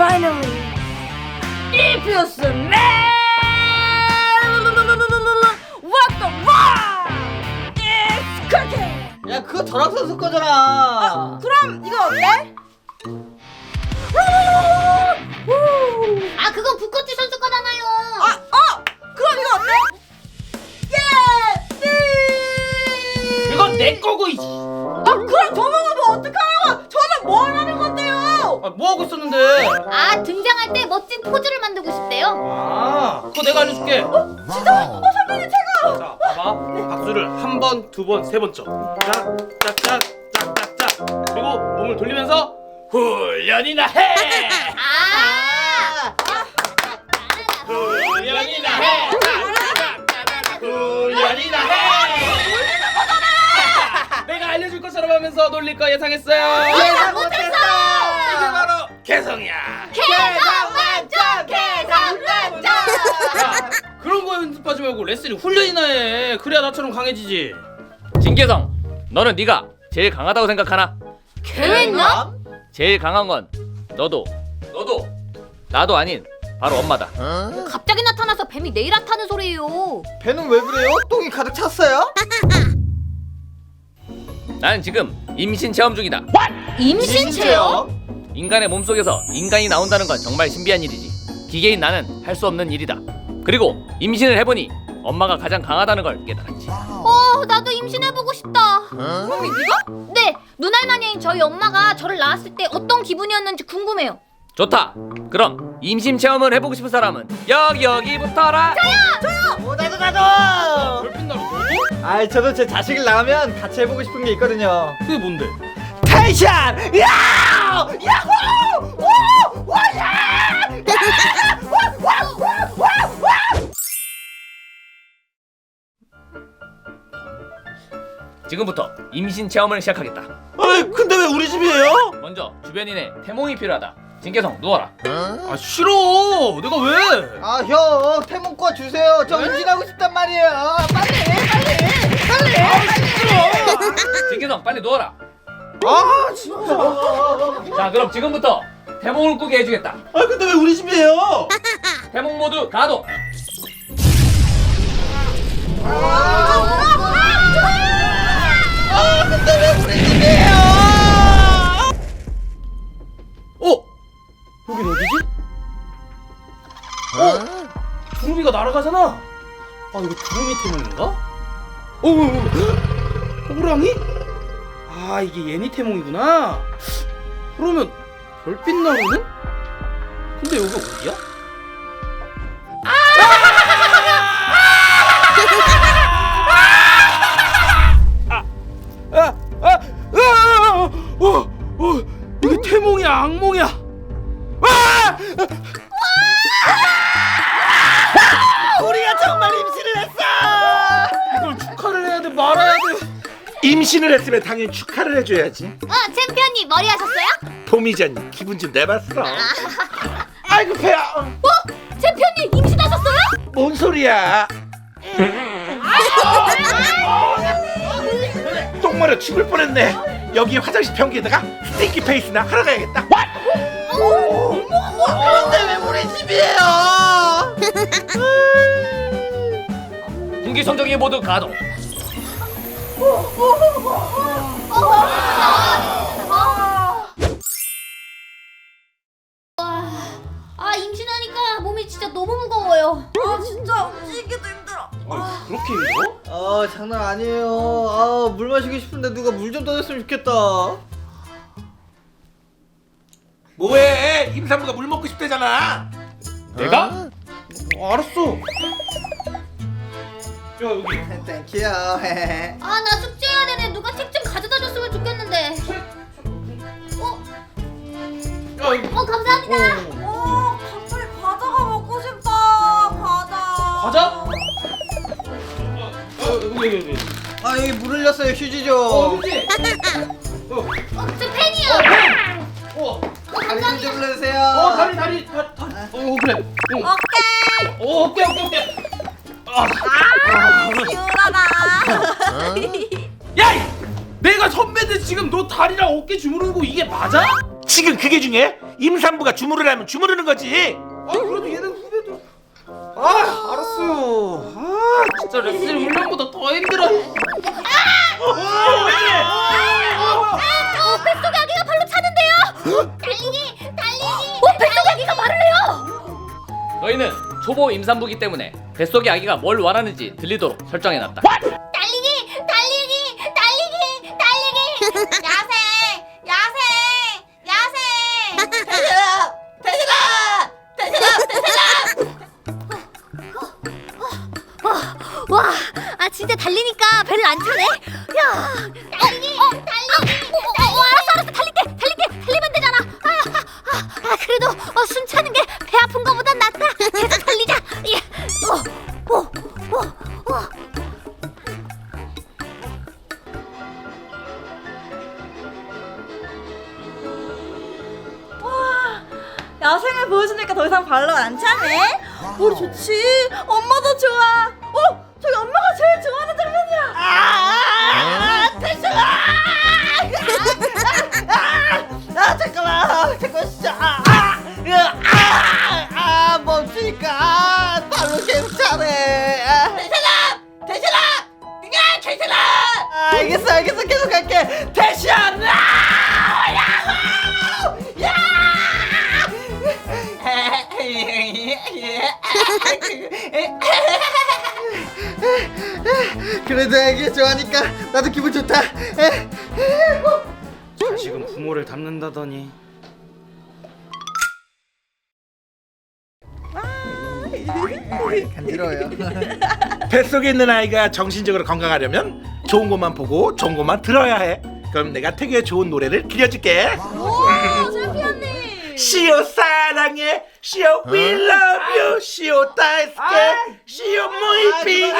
finally, if you smell what the rock is cooking. 야 그거 저랑 선수 거잖아. 아, 그럼 이거 어때? 아 그건 부커티 선수 거잖아요. 아, 어, 그럼 이거 어때? 예! 이건 내 거고 이. 아, 그럼 저 먹으면 어떡해요? 저는 뭘 하는 건데요? 아, 뭐 하고 있었는데? 아 등장할 때 멋진 포즈를 만들고 싶대요. 아, 그거 내가 알려줄게. 진짜? 어, 선배님 제가. 자, 봐봐. 박수를 한 번, 두 번, 세번 쳐. 짝, 짝, 짝, 짝, 짝, 짝. 그리고 몸을 돌리면서 훈련이나 해. 아. 훈련이나 해. 훈련이나 해. 내가 알려줄 것처럼 하면서 놀릴 거 예상했어요. 이게 바로 개성이야. 개성 만점 개성 만점. 야, 그런 거 연습하지 말고 레슬링 훈련이나 해. 그래야 나처럼 강해지지. 진계성, 너는 네가 제일 강하다고 생각하나? 걔했나? 제일 강한 건 너도, 너도, 나도 아닌 바로 엄마다. 갑자기 나타나서 뱀이 내일 핫하는 소리예요. 배는 왜 그래요? 똥이 가득 찼어요? 나는 지금 임신 체험 중이다. 임신 체험? 인간의 몸속에서 인간이 나온다는 건 정말 신비한 일이지. 기계인 나는 할 수 없는 일이다. 그리고 임신을 해보니 엄마가 가장 강하다는 걸 깨달았지. 어 나도 임신해보고 싶다. 그럼 네가? 네 눈알마니인 저희 엄마가 저를 낳았을 때 어떤 기분이었는지 궁금해요. 좋다. 그럼 임신 체험을 해보고 싶은 사람은 여기 여기 붙어라. 오 나도 나도. 별빛 나루? 아 저도 제 자식을 낳으면 같이 해보고 싶은 게 있거든요. 그게 뭔데? 텐션! 야! 야호! 오! 와! 야! 지금부터 임신 체험을 시작하겠다. 아이 근데 왜 우리 집이에요? 먼저 주변인의 태몽이 필요하다. 진계성 누워라. 아 싫어. 내가 왜? 아, 형, 태몽과 주세요. 저 임신하고 싶단 말이에요. 빨리, 빨리, 빨리. 진계성 빨리 누워라. 아 진짜. 자 그럼 지금부터 태몽을 꾸게 해주겠다. 아 근데 왜 우리 집이에요? 태몽 모드 가동. 아, 근데 왜 우리 집이에요? 어? 여긴 어디지? 어? 두루미가 날아가잖아. 아 이거 두루미 태몽인가? 어, 어, 어, 호랑이? 아 이게 예니 태몽이구나. 그러면 별빛 나루는? 근데 여기 어디야? 임신을 했으면 당연히 축하를 해줘야지. 어 챔피언님 머리 하셨어요? 도미자님 기분 좀 내봤어. 아이고 배야. 어? 챔피언님 임신하셨어요? 뭔 소리야? 똥마려 죽을 뻔했네. 여기 화장실 변기에다가 스테이키 페이스나 하러 가야겠다. 근데 왜 우리 집이에요? 공기청정기 모드 가동. 아 임신하니까 몸이 진짜 너무 무거워요. 아, 진짜 움직이기도 힘들어. 아, 그렇게 힘들어? 아, 장난 아니에요. 아, 물 마시고 싶은데 누가 물 좀 떠줬으면 좋겠다. 뭐해? 임산부가 물 먹고 싶대잖아. 내가? 어, 알았어 야 여기 땡큐요. 아나 숙제해야 되네. 누가 책 좀 가져다 줬으면 좋겠는데. 어? 야 여기 어 감사합니다. 어, 과자가 먹고 싶다. 과자. 과자? 어, 여기 여기 여기 아, 여기 물 흘렸어요. 휴지 좀. 어 그치? 어, 어, 저 팬이요. 어, 어 다리 감사합니다. 좀 흘려주세요. 어 다리 다리 다, 다리 어 그래 어, 오케이. 어 오케이 오케이 지금 너 다리랑 어깨 주무르고 이게 맞아? 지금 그게 중요해? 임산부가 주무를 하면 주무르는 거지. 아 그래도 얘는 후배도 아 알았어요 아 진짜 레슬 훈련보다 더 힘들어 어, 뱃속에 아기가 발로 차는데요. 달리기, 달리기. 어, 뱃속에 아기가 말을 해요. 너희는 초보 임산부기 때문에 뱃속의 아기가 뭘 원하는지 들리도록 설정해놨다. 와, 아 진짜 달리니까 배를 안 차네. 야, 달리기, 달리기. 어, 어, 어, 알았어, 알았어, 달릴게, 달릴게, 달리면 되잖아. 아, 아, 아, 아 그래도 어, 숨 차는 게 배 아픈 거보단 낫다. 계속 달리자. 예, 어, 어, 어, 어. 야생을 보여주니까 더 이상 발로 안 차네? 우리 좋지? 엄마 그래도 애기 좋아하니까 나도 기분 좋다 지금 부모를 닮는다더니 간지러워요 뱃속에 있는 아이가 정신적으로 건강하려면 좋은 것만 보고 좋은 것만 들어야 해. 그럼 내가 태교의 좋은 노래를. 오! 챔피언님! 시오 사랑해, 시오 we love you, 시오 다이스케, 시오 비게.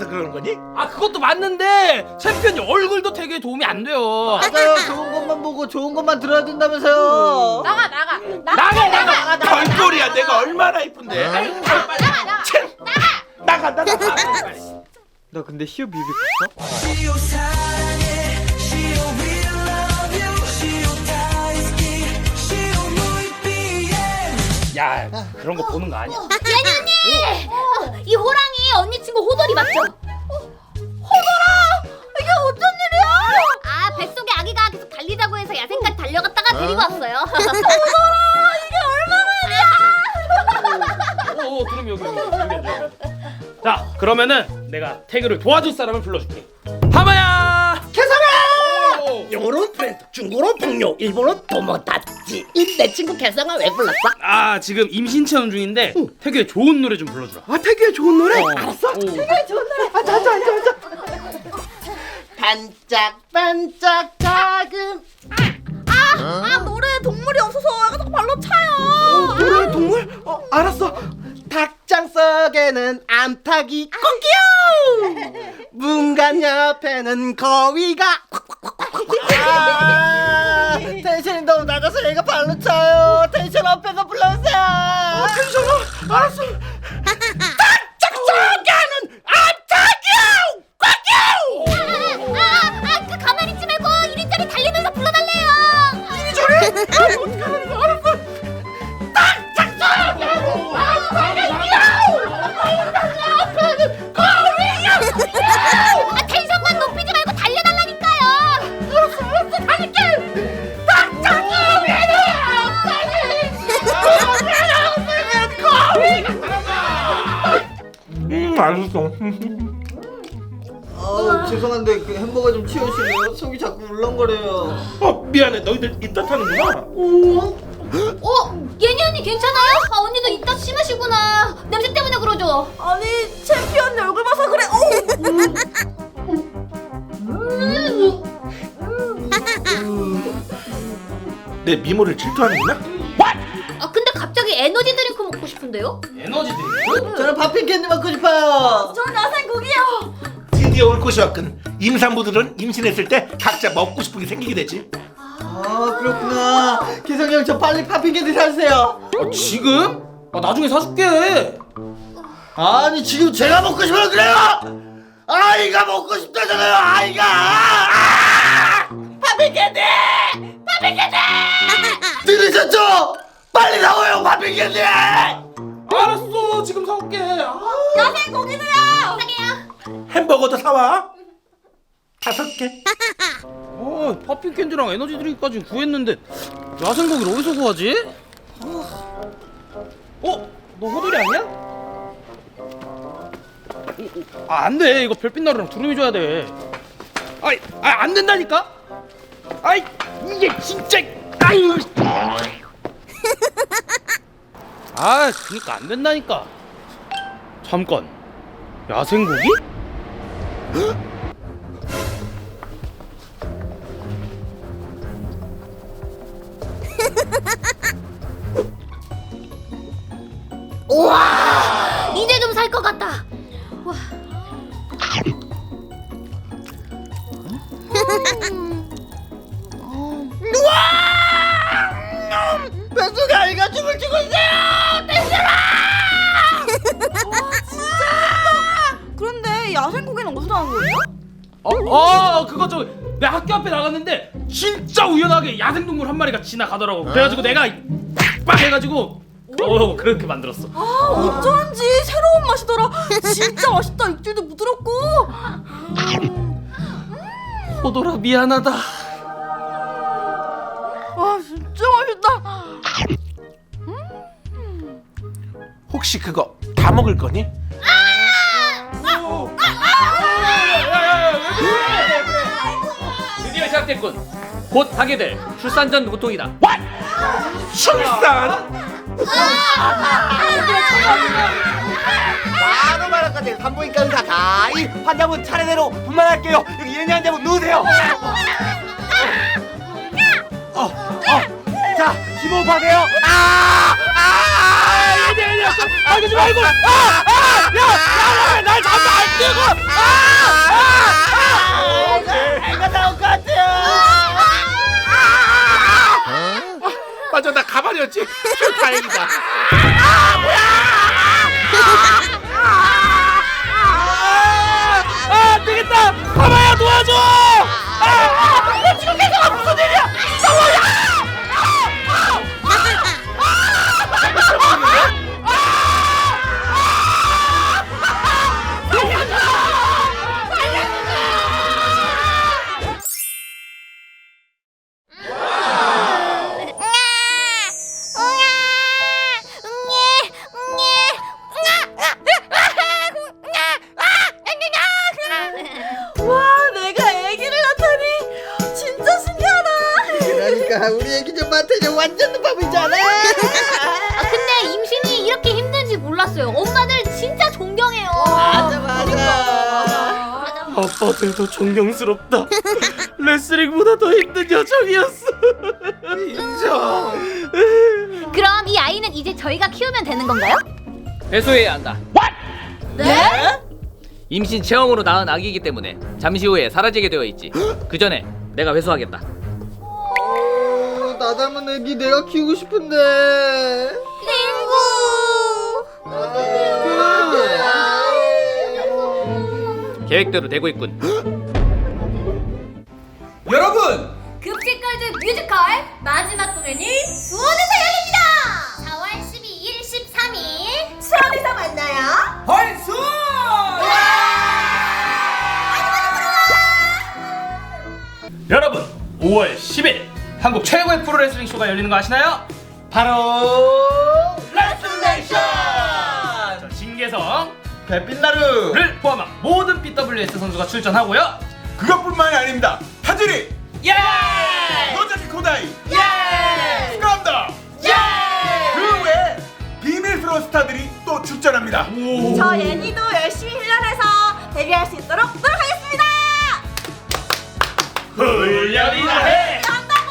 불러서 그러는 거니? 아 그것도 맞는데 챔피언이 얼굴도 되게 도움이 안 돼요 맞아요 좋은 것만 보고 좋은 것만 들어야 된다면서요 나가, 나가, 나가 나가. 별꼴이야 내가 얼마나 이쁜데. 아유, 빨리 빨리. 참. 나가 나가 나가. 빨리. 너 근데 시오 뮤비 봤어? 야 그런 거 보는 거 아니야 예니 언니. 어, 이 호랑이 언니 친구 호돌이 맞죠? 이게 어쩐 일이야? 아 뱃속에 아기가 계속 달리자고 해서 야생까지 달려갔다가 데리고 왔어요. 어, 어 그럼 여기 여기 여기 앉아. 자 그러면은 내가 태그를 도와줄 사람을 불러줄게 하마야 개성아 영어로는 프렌드, 중국어로 동료, 일본어로 도모다치. 내 친구 개성아 왜 불렀어? 아 지금 임신 체험 중인데 태그에 좋은 노래 좀 불러주라 아, 태교에 좋은 노래? 알았어 반짝반짝 작은 아 노래에 동물이 없어서 애가 자꾸 발로 차요! 노래 동물? 어, 알았어. 닭장 속에는 암탉이 꽁끼요. 문간 옆에는 거위가 아, 텐션이 너무 낮아서 얘가 발로 차요. 텐션 업해서 불러주세요. 텐션 알았어. 음 알았어. 아, 죄송한데 그 햄버거 좀 치우실래요? 속이 자꾸 울렁거려요. 어 미안해 너희들 이따 타는구나. 어, 예니 언니 괜찮아요? 아, 언니도 이따 심하시구나. 냄새 때문에 그러죠. 아니 챔피언 얼굴 봐서 그래! 어! 내 미모를 질투하는구나. 아, 갑자기 에너지 드링크 먹고 싶은데요? 에너지 드링크? 저는 팝핀 캔디 먹고 싶어요. 전 국이요! 드디어 올 곳이 왔군. 임산부들은 임신했을 때 각자 먹고 싶은 게 생기게 되지. 아, 그렇구나. 기성이 형 저 빨리 팝핀 캔디 사주세요. 아, 지금? 아 나중에 사줄게 아니, 지금 제가 먹고 싶어서 그래요. 아이가 먹고 싶다잖아요, 아이가. 아! 바비캔디! 바비캔디! 들으셨죠? 빨리 나와요 바비캔디! 알았어 지금 사올게 아, 야생 고기도요. 햄버거도 사와. 다섯 개. 어 팝핀 캔디랑 에너지 드링크까지 구했는데 야생고기를 어디서 구하지? 어? 너 호돌이 아니야? 아 안 돼 이거 별빛 나루랑 두루미 줘야 돼 아이 아, 안 된다니까 아이 이게 진짜 아유 아 그니까 안 된다니까 잠깐 야생고기? 그런데 야생 고기는 어디서 나온 거예요? 어, 어 그거 저 내 학교 앞에 나갔는데 진짜 우연하게 야생동물 한 마리가 지나가더라고 그래가지고 내가 빡 해가지고 어 그렇게 만들었어 아 어쩐지 새로운 맛이더라. 진짜 맛있다. 육질도 부드럽고. 호돌아 미안하다 와 진짜 맛있다. 혹시 그거 다 먹을 거니? 시작됐군. 곧 하게 될 출산 전 고통이다. 출산. 바로 말할까지 산부인과 의사 가이 환자분 차례대로 분만할게요 여기 예니 환자분 누우세요 어, 어. 자 심호흡하세요 아! 아! 예니 예니 아 그러지 말고 아! 아! 야! 야! 나 가발이었지. 다행이다. 아 아. 아빠들도 존경스럽다 레슬링보다 더 힘든 여정이었어 인정. 그럼 이 아이는 이제 저희가 키우면 되는 건가요? 배수해야 한다. 네? 임신 체험으로 낳은 아기이기 때문에 잠시 후에 사라지게 되어 있지. 그 전에 내가 회수하겠다. 어, 나 닮은 애기 내가 키우고 싶은데 계획대로 되고 있군. 여러분 급식걸즈 뮤지컬 마지막 공연이 수원에서 열립니다 4월 12일 13일 수원에서 만나요. 벌써. 여러분 5월 10일 한국 최고의 프로레슬링 쇼가 열리는 거 아시나요? 바로 레슬레이션 저 신계성을 별빛나루 포함한 모든 BWS 선수가 출전하고요 그것뿐만이 아닙니다. 하진이, 예! 노자키 코다이, 예! 스카운더, 예! 그 외에 비밀 프로 스타들이 또 출전합니다. 저 예니도 열심히 훈련해서 데뷔할 수 있도록 노력하겠습니다. 훈련이나 해! 한다고.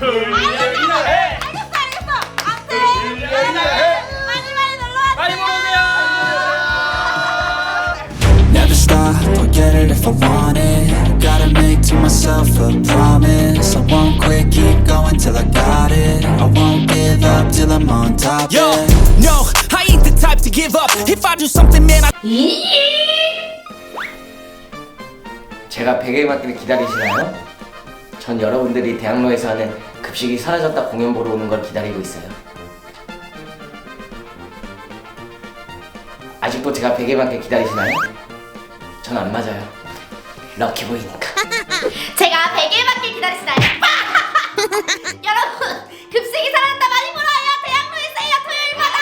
훈련이나 해! 알겠어 알겠어. 아무튼 많이 stop, I'll get it if I want it Gotta make to myself a promise I won't quit, keep going till I got it I won't give up till I'm on top, Yo, no, I ain't the type to give up. If I do something, man, I 제가 베개에 맞기를 기다리시나요? 전 여러분들이 대학로에서 하는 급식이 사라졌다 공연 보러 오는 걸 기다리고 있어요. 아직도 제가 베개밖에 기다리시나요? 전 안 맞아요. 럭키 보이니까. 제가 100일밖에 기다리시나요? 여러분 급식이 살아났다 많이 와요 대학로에 있어요 토요일마다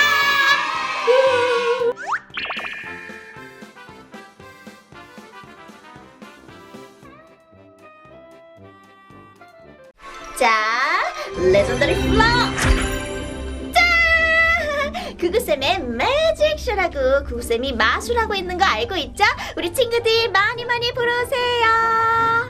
자 레전더리 플러 짠! 구구쌤의 매 직쇼라고 구구쌤이 마술하고 있는 거 알고 있죠? 우리 친구들 많이 많이 보러 오세요